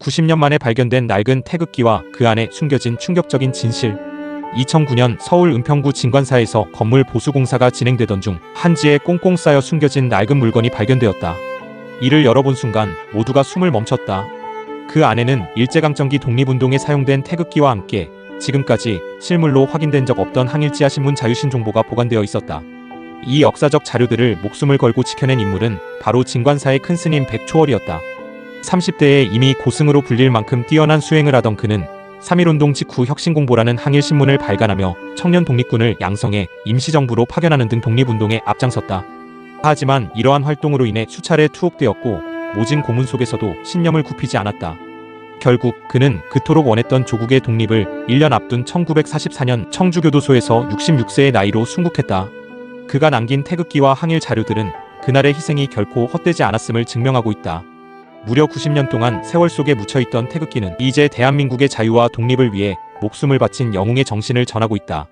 90년 만에 발견된 낡은 태극기와 그 안에 숨겨진 충격적인 진실. 2009년 서울 은평구 진관사에서 건물 보수 공사가 진행되던 중 한지에 꽁꽁 쌓여 숨겨진 낡은 물건이 발견되었다. 이를 열어본 순간 모두가 숨을 멈췄다. 그 안에는 일제강점기 독립운동에 사용된 태극기와 함께 지금까지 실물로 확인된 적 없던 항일지하 신문 자유신 정보가 보관되어 있었다. 이 역사적 자료들을 목숨을 걸고 지켜낸 인물은 바로 진관사의 큰 스님 백초월이었다. 30대에 이미 고승으로 불릴 만큼 뛰어난 수행을 하던 그는 3.1운동 직후 혁신공보라는 항일신문을 발간하며 청년 독립군을 양성해 임시정부로 파견하는 등 독립운동에 앞장섰다. 하지만 이러한 활동으로 인해 수차례 투옥되었고 모진 고문 속에서도 신념을 굽히지 않았다. 결국 그는 그토록 원했던 조국의 독립을 1년 앞둔 1944년 청주교도소에서 66세의 나이로 순국했다. 그가 남긴 태극기와 항일 자료들은 그날의 희생이 결코 헛되지 않았음을 증명하고 있다. 무려 90년 동안 세월 속에 묻혀있던 태극기는 이제 대한민국의 자유와 독립을 위해 목숨을 바친 영웅의 정신을 전하고 있다.